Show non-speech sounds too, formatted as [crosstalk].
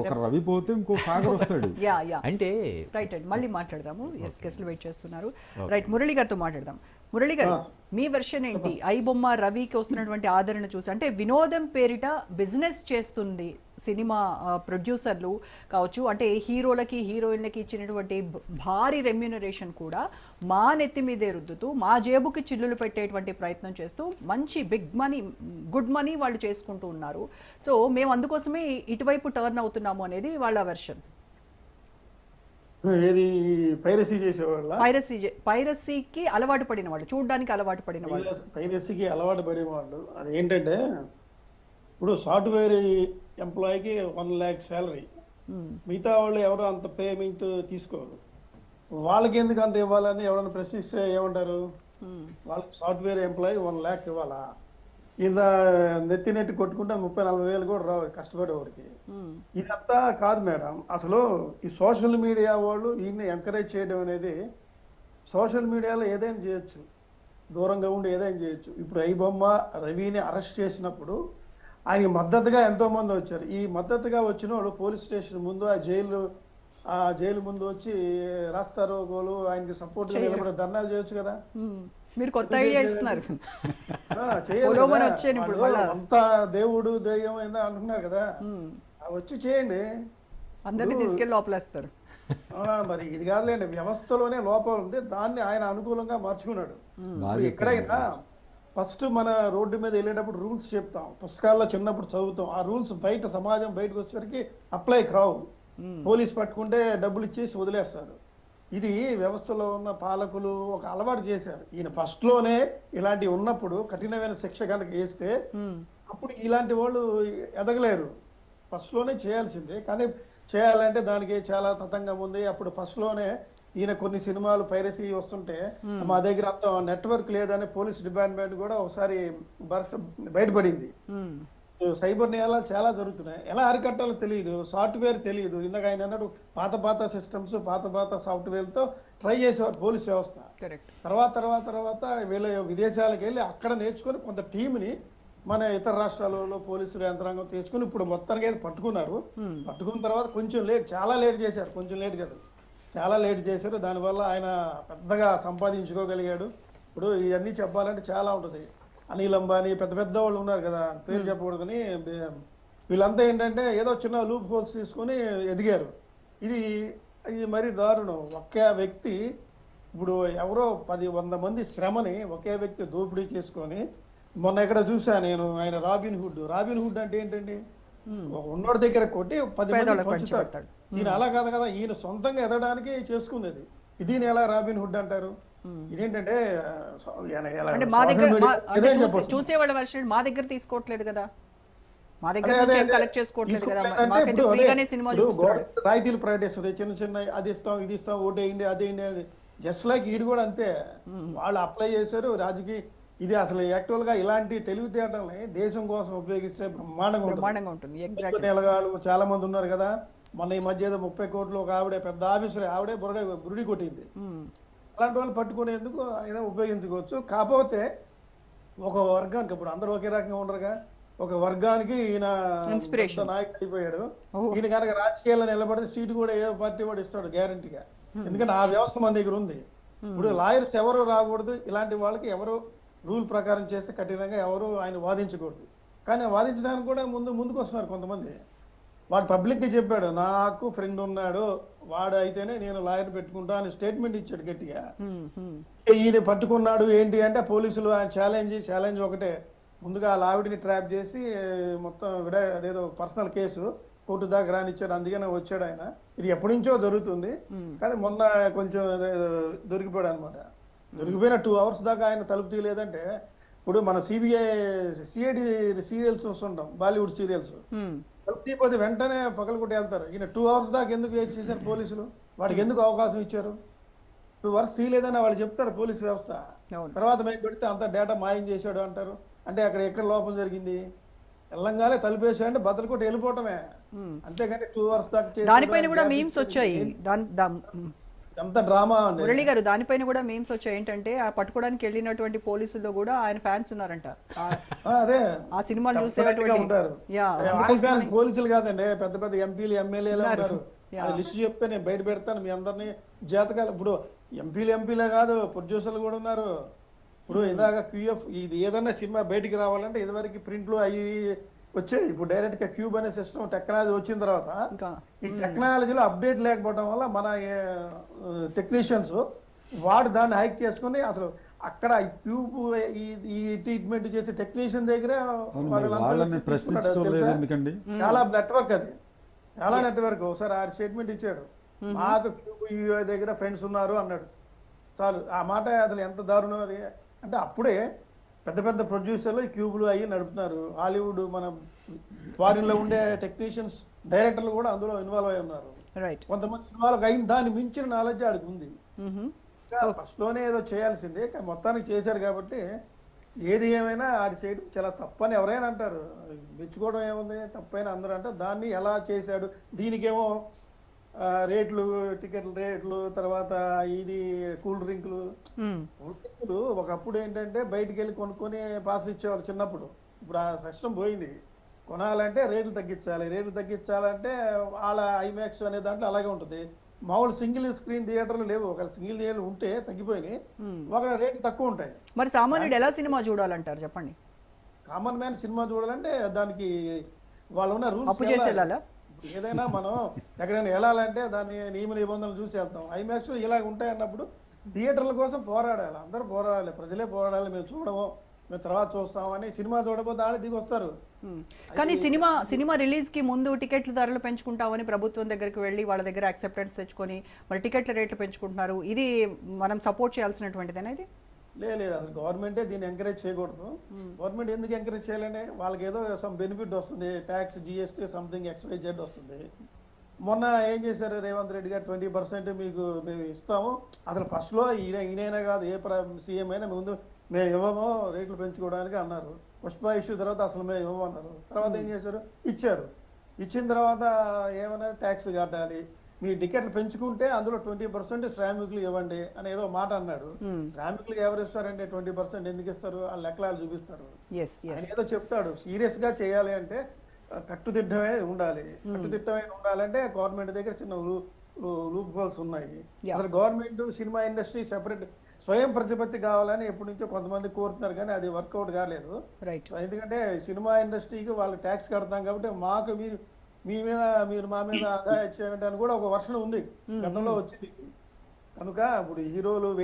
ఒక రవి పోతే ఇంకో సాగర్ వస్తాడు. [laughs] యా యా అంటే రైట్ అండి మళ్ళీ మాట్లాడదాము. ఎస్ గెస్ట్లు వెయిట్ చేస్తున్నారు. రైట్ మురళి గారితో మాట్లాడదాం. మురళి గారు మీ వెర్షన్ ఏంటి? ఐ బొమ్మ రవికి వస్తున్నటువంటి ఆదరణ చూసి అంటే వినోదం పేరిట బిజినెస్ చేస్తుంది సినిమా ప్రొడ్యూసర్లు కావచ్చు అంటే హీరోలకి హీరోయిన్లకి ఇచ్చినటువంటి భారీ రెమ్యూనరేషన్ కూడా మా నెత్తి మీదే రుద్దుతూ మా జేబుకి చిల్లులు పెట్టేటువంటి ప్రయత్నం చేస్తూ మంచి బిగ్ మనీ గుడ్ మనీ వాళ్ళు చేసుకుంటూ ఉన్నారు. సో మేము అందుకోసమే ఇటువైపు టర్న్ అవుతున్నాము అనేది వాళ్ళ వెర్షన్ ఏది పైరసీ చేసేవాళ్ళ? పైరసీ చే- పైరసీకి అలవాటు పడిన వాళ్ళు చూడడానికి అలవాటు పడిన వాళ్ళు. పైరసీకి అలవాటు పడేవాళ్ళు అది ఏంటంటే ఇప్పుడు సాఫ్ట్వేర్ ఎంప్లాయీకి వన్ ల్యాక్ శాలరీ. మిగతా వాళ్ళు ఎవరు అంత పేమెంట్ తీసుకోరు. వాళ్ళకి ఎందుకు అంత ఇవ్వాలని ఎవరైనా ప్రశ్నిస్తే ఏమంటారు. వాళ్ళకి సాఫ్ట్వేర్ ఎంప్లాయీ వన్ ల్యాక్ ఇవ్వాలా? ఇంత నెత్తి నెట్టి కొట్టుకుంటే ముప్పై నలభై వేలు కూడా రావు కష్టపడేవాడికి. మ్మ్. ఇదంతా కాదు మేడం. అసలు ఈ సోషల్ మీడియా వాళ్ళు ఈయన్ని ఎంకరేజ్ చేయడం అనేది సోషల్ మీడియాలో ఏదైనా చేయొచ్చు. దూరంగా ఉండి ఏదైనా చేయొచ్చు. ఇప్పుడు ఐ బొమ్మ రవిని అరెస్ట్ చేసినప్పుడు ఆయనకి మద్దతుగా ఎంతో మంది వచ్చారు. ఈ మద్దతుగా వచ్చిన వాళ్ళు పోలీస్ స్టేషన్ ముందు ఆ జైలు ఆ జైలు ముందు వచ్చి రాస్తారు గోలు ఆయనకి సపోర్ట్ నిలబడి ధర్నాలు చేయొచ్చు కదా. మీరు కొత్త ఐడియా ఇస్తున్నారు. అంతా దేవుడు దెయ్యం ఏందో అంటున్నారు కదా. వచ్చి చేయండి. అందరినీ తీసుకెళ్ళి లోపలేస్తారు. ఆ, మరి ఇది కాదులేండి. వ్యవస్థలోనే లోపం ఉంది దాన్ని ఆయన అనుకూలంగా మార్చుకున్నాడు. ఎక్కడైనా ఫస్ట్ మన రోడ్డు మీద వెళ్ళేటప్పుడు రూల్స్ చెప్తాం. పుస్తకాల్లో చిన్నప్పుడు చదువుతాం. ఆ రూల్స్ బయట సమాజం బయటకు వచ్చేసరికి అప్లై కావు. పోలీస్ పట్టుకుంటే డబ్బులు ఇచ్చేసి వదిలేస్తారు. ఇది వ్యవస్థలో ఉన్న పాలకులు ఒక అలవాటు చేశారు. ఈయన ఫస్ట్లోనే ఇలాంటివి ఉన్నప్పుడు కఠినమైన శిక్ష కనుక వేస్తే. అప్పుడు ఇలాంటి వాళ్ళు ఎదగలేరు. ఫస్ట్లోనే చేయాల్సిందే. కానీ చేయాలంటే దానికి చాలా తతంగం ఉంది. అప్పుడు ఫస్ట్లోనే ఈయన కొన్ని సినిమాలు పైరసీ వస్తుంటే మా దగ్గర అంత నెట్వర్క్ లేదని పోలీస్ డిపార్ట్మెంట్ కూడా ఒకసారి బయటపడింది. సైబర్ నేరాలు చాలా జరుగుతున్నాయి. ఎలా అరికట్టాలో తెలియదు. సాఫ్ట్వేర్ తెలియదు. ఇందాక ఆయన అన్నాడు పాత పాత సిస్టమ్స్ పాత పాత సాఫ్ట్వేర్తో ట్రై చేసేవారు పోలీస్ వ్యవస్థ. కరెక్ట్. తర్వాత తర్వాత తర్వాత వీళ్ళ విదేశాలకు వెళ్ళి అక్కడ నేర్చుకొని కొంత టీంని మన ఇతర రాష్ట్రాలలో పోలీసులు యంత్రాంగం తీసుకుని ఇప్పుడు మొత్తానికి అయితే పట్టుకున్నారు. పట్టుకున్న తర్వాత కొంచెం లేట్ చాలా లేట్ చేశారు. కొంచెం లేట్ కదా. చాలా లేట్ చేశారు. దానివల్ల ఆయన పెద్దగా సంపాదించుకోగలిగాడు. ఇప్పుడు ఇవన్నీ చెప్పాలంటే చాలా ఉంటుంది. అనిల్ అంబానీ పెద్ద పెద్ద వాళ్ళు ఉన్నారు కదా పేరు చెప్పకూడదని వీళ్ళంతా ఏంటంటే ఏదో చిన్న లూప్ హోల్స్ తీసుకొని ఎదిగారు. ఇది ఇది మరీ దారుణం. ఒక్క వ్యక్తి ఇప్పుడు ఎవరో పది వంద మంది శ్రమని ఒకే వ్యక్తి దోపిడీ చేసుకొని మొన్న ఎక్కడ చూసా నేను ఆయన రాబిన్ హుడ్. రాబిన్ హుడ్ అంటే ఏంటండి? ఒక ఉన్నోడి దగ్గర కొట్టి పది మంది పంచుతాడు. ఈయన అలా కాదు కదా ఈయన సొంతంగా ఎదగడానికి చేసుకునేది దీని ఎలా రాబిన్ హుడ్ అంటారు? ఇదేంటంటే మా దగ్గర. చూసేవాళ్ళ వెర్షన్ మా దగ్గర తీసుకోవట్లేదు కదా. మా దగ్గర. కలెక్ట్ చేసుకోవట్లేదు కదా? మాకైతే ఫ్రీగానే సినిమా రాయితీలు ప్రకటిస్తుంది చిన్న చిన్న అది ఇస్తాం ఇది ఇస్తాం ఓటేయండి అదేయండి అది జస్ట్ లైక్ ఈడు కూడా అంతే. వాళ్ళు అప్లై చేశారు రాజకీయ ఇది అసలు యాక్చువల్గా ఇలాంటి తెలివితేటల్ని దేశం కోసం ఉపయోగిస్తే బ్రహ్మాండంగా ఉంటుంది. బ్రహ్మాండంగా ఉంటుంది ఎగ్జాక్ట్ నెలగాళ్ళు చాలా మంది ఉన్నారు కదా. మొన్న ఈ మధ్య ఏదో ముప్పై కోట్లు ఒక ఆవిడే పెద్ద ఆఫీసర్ ఆవిడే బురడే బురుడి కొట్టింది. అలాంటి వాళ్ళు పట్టుకునేందుకు ఆయన ఉపయోగించుకోవచ్చు. కాకపోతే ఒక వర్గానికి ఇప్పుడు అందరూ ఒకే రకంగా ఉండరుగా. ఒక వర్గానికి ఈయన నాయకుడు అయిపోయాడు. ఈయన కనుక రాజకీయాల్లో నిలబడితే సీటు కూడా ఏ పార్టీ వాడు ఇస్తాడు గ్యారంటీగా. ఎందుకంటే ఆ వ్యవస్థ మన దగ్గర ఉంది. ఇప్పుడు లాయర్స్ ఎవరు రాకూడదు ఇలాంటి వాళ్ళకి ఎవరు రూల్ ప్రకారం చేస్తే కఠినంగా ఎవరు ఆయన వాదించకూడదు. కానీ వాదించడానికి కూడా ముందు ముందుకు వస్తున్నారు కొంతమంది. వాడు పబ్లిక్గా చెప్పాడు నాకు ఫ్రెండ్ ఉన్నాడు వాడు అయితేనే నేను లాయర్ పెట్టుకుంటా అని స్టేట్మెంట్ ఇచ్చాడు గట్టిగా. ఈయన పట్టుకున్నాడు ఏంటి అంటే పోలీసులు ఆయన ఛాలెంజ్ ఛాలెంజ్ ఒకటే. ముందుగా ఆ ఆవిడని ట్రాప్ చేసి మొత్తం విడ అదేదో పర్సనల్ కేసు కోర్టు దాకా రానిచ్చాడు అందుకనే వచ్చాడు ఆయన. ఇది ఎప్పటి నుంచో దొరుకుతుంది కానీ మొన్న కొంచెం దొరికిపోయాడు అనమాట దొరికిపోయిన టూ అవర్స్ దాకా ఆయన తలుపు తీయలేదంటే ఇప్పుడు మన సిబిఐ సిఐడి సీరియల్స్ చూస్తుంటాం బాలీవుడ్ సీరియల్స్. తీయకపోతే వెంటనే పగలగొట్టి వెళ్తారు. ఈయన టూ అవర్స్ దాకా ఎందుకు వెయిట్ చేశారు పోలీసులు? వాడికి ఎందుకు అవకాశం ఇచ్చారు? టూ అవర్స్ తీయలేదని వాళ్ళు చెప్తారు పోలీస్ వ్యవస్థ. తర్వాత మేము పెడితే అంత డేటా మాయం చేశాడు అంటారు. అంటే అక్కడ ఎక్కడ లోపం జరిగింది? వెళ్ళంగానే తలుపేసాడు అంటే బద్దలు కొట్టి వెళ్ళిపోవటమే అంతేగాని టూ అవర్స్ దాకా దానిపైన కూడా మీమ్స్ వచ్చాయి. ఎంత డ్రామా మురళి గారు దానిపైన కూడా మేమ్స్ వచ్చాయి ఏంటంటే ఆ పట్టుకోవడానికి వెళ్ళినటువంటి పోలీసుల్లో కూడా ఆయన ఫ్యాన్స్ ఉన్నారంట. అదే. ఆ సినిమాలు చూసేటువంటి పోలీసులు కాదండి పెద్ద పెద్ద ఎంపీలు ఎమ్మెల్యేలు ఉన్నారు. లిస్ట్ చెప్తే నేను బయట పెడతాను మీ అందరినీ జాతకాలు. ఇప్పుడు ఎంపీలు ఎంపీలే కాదు ప్రొడ్యూసర్లు కూడా ఉన్నారు. ఇప్పుడు ఇందాక క్యూఎఫ్ ఇది ఏదన్నా సినిమా బయటికి రావాలంటే ఇదివరకు ప్రింట్లు అవి వచ్చాయి. ఇప్పుడు డైరెక్ట్గా క్యూబ్ అనే సిస్టమ్ టెక్నాలజీ వచ్చిన తర్వాత ఈ టెక్నాలజీలో అప్డేట్ లేకపోవడం వల్ల మన టెక్నీషియన్స్ వాడు దాన్ని హైక్ చేసుకుని అసలు అక్కడ ఈ ట్యూబ్ ఈ ఈ ట్రీట్మెంట్ చేసే టెక్నీషియన్ దగ్గర చాలా నెట్వర్క్ అది. చాలా నెట్వర్క్. ఒకసారి ఆ స్టేట్మెంట్ ఇచ్చాడు. మాకు క్యూబ్ యూఏ దగ్గర ఫ్రెండ్స్ ఉన్నారు అన్నాడు. చాలు. ఆ మాట అసలు ఎంత దారుణం అది? అంటే అప్పుడే పెద్ద పెద్ద ప్రొడ్యూసర్లు ఈ క్యూబులు అయ్యి నడుపుతున్నారు. హాలీవుడ్ మన ఫారిన్లో ఉండే టెక్నీషియన్స్ డైరెక్టర్లు కూడా అందులో ఇన్వాల్వ్ అయి ఉన్నారు. కొంతమంది ఇన్వాల్వ్ అయిన దాన్ని మించిన నాలెడ్జ్ ఆడికి ఉంది. ఫస్ట్లోనే ఏదో చేయాల్సిందే కానీ మొత్తానికి చేశారు కాబట్టి ఏది ఏమైనా ఆడి చేయడం చాలా తప్పని ఎవరైనా అంటారు. మెచ్చుకోవడం ఏముంది? తప్పైనా అందరూ అంటారు. దాన్ని ఎలా చేశాడు? దీనికేమో రేట్లు టికెట్ల రేట్లు తర్వాత ఇది కూల్ డ్రింకులు. కూల్ డ్రింకులు ఒకప్పుడు ఏంటంటే బయటికి వెళ్ళి కొనుక్కొని పాసులు ఇచ్చేవాళ్ళు చిన్నప్పుడు. ఇప్పుడు ఆ సిస్టమ్ పోయింది. కొనాలంటే రేట్లు తగ్గించాలి. రేట్లు తగ్గించాలంటే వాళ్ళ ఐమాక్స్ అనే దాంట్లో అలాగే ఉంటుంది. మామూలు సింగిల్ స్క్రీన్ థియేటర్లు లేవు. ఒక సింగిల్ థియేటర్ ఉంటే తగ్గిపోయినాయి. ఒక రేట్లు తక్కువ ఉంటాయి. మరి సామాన్యుడు ఎలా సినిమా చూడాలంటారు? చెప్పండి. కామన్ మ్యాన్ సినిమా చూడాలంటే దానికి వాళ్ళు ఉన్న రూల్స్ ఏదైనా మనం ఎక్కడైనా వెళ్ళాలంటే దాన్ని నియమ నిబంధనలు చూసి వెళ్తాం. ఐమాక్స్ ఇలా ఉంటాయి అన్నప్పుడు థియేటర్ల కోసం పోరాడాలి. అందరూ పోరాడాలి. ప్రజలే పోరాడాలి. మేము చూడము. మేము తర్వాత చూస్తామని సినిమా చూడకపోతే ఆడ దిగి వస్తారు. కానీ సినిమా సినిమా రిలీజ్కి ముందు టికెట్ల ధరలు పెంచుకుంటామని ప్రభుత్వం దగ్గరికి వెళ్ళి వాళ్ళ దగ్గర యాక్సెప్టెన్స్ తెచ్చుకొని మరి టికెట్ల రేట్లు పెంచుకుంటున్నారు. ఇది మనం సపోర్ట్ చేయాల్సినటువంటిదేనా ఇది? లేదు అసలు గవర్నమెంటే దీన్ని ఎంకరేజ్ చేయకూడదు. గవర్నమెంట్ ఎందుకు ఎంకరేజ్ చేయాలంటే వాళ్ళకి ఏదో సమ్ బెనిఫిట్ వస్తుంది tax GST something X Y Z వస్తుంది. మొన్న ఏం చేశారు రేవంత్ రెడ్డి గారు? ట్వంటీ పర్సెంట్ మీకు మేము ఇస్తాము. అసలు ఫస్ట్లో ఈయన ఈయనైనా కాదు ఏ సీఎం అయినా ముందు మేము ఇవ్వము రేట్లు పెంచుకోవడానికి అన్నారు. పుష్ప ఇష్యూ తర్వాత అసలు మేము ఇవ్వము అన్నారు తర్వాత ఏం చేశారు? ఇచ్చారు. ఇచ్చిన తర్వాత ఏమన్నారు? ట్యాక్స్ కట్టాలి. మీ టికెట్లు పెంచుకుంటే అందులో ట్వంటీ పర్సెంట్ శ్రామికులు ఇవ్వండి అని ఏదో మాట అన్నాడు. శ్రామికులకు ఎవరు ఇస్తారంటే ట్వంటీ పర్సెంట్ ఎందుకు ఇస్తారు? ఆ లెక్కలు చూపిస్తారు. ఆయన ఏదో చెప్తాడు. సీరియస్గా చేయాలి అంటే కట్టుదిట్టమే ఉండాలి. కట్టుదిట్టమైన ఉండాలంటే గవర్నమెంట్ దగ్గర చిన్న లూప్ హోల్స్ ఉన్నాయి. అసలు గవర్నమెంట్ సినిమా ఇండస్ట్రీ సెపరేట్ స్వయం ప్రతిపత్తి కావాలని ఎప్పటి నుంచో కొంతమంది కోరుతున్నారు కానీ అది వర్కౌట్ కాలేదు. ఎందుకంటే సినిమా ఇండస్ట్రీకి వాళ్ళు ట్యాక్స్ కడతాం కాబట్టి మాకు మీరు మీ మీద మీరు మా మీద ఆదాయ ఇచ్చేయమని కూడా ఒక వర్షం ఉంది. గతంలో వచ్చింది. కనుక ఇప్పుడు హీరోలు వేలు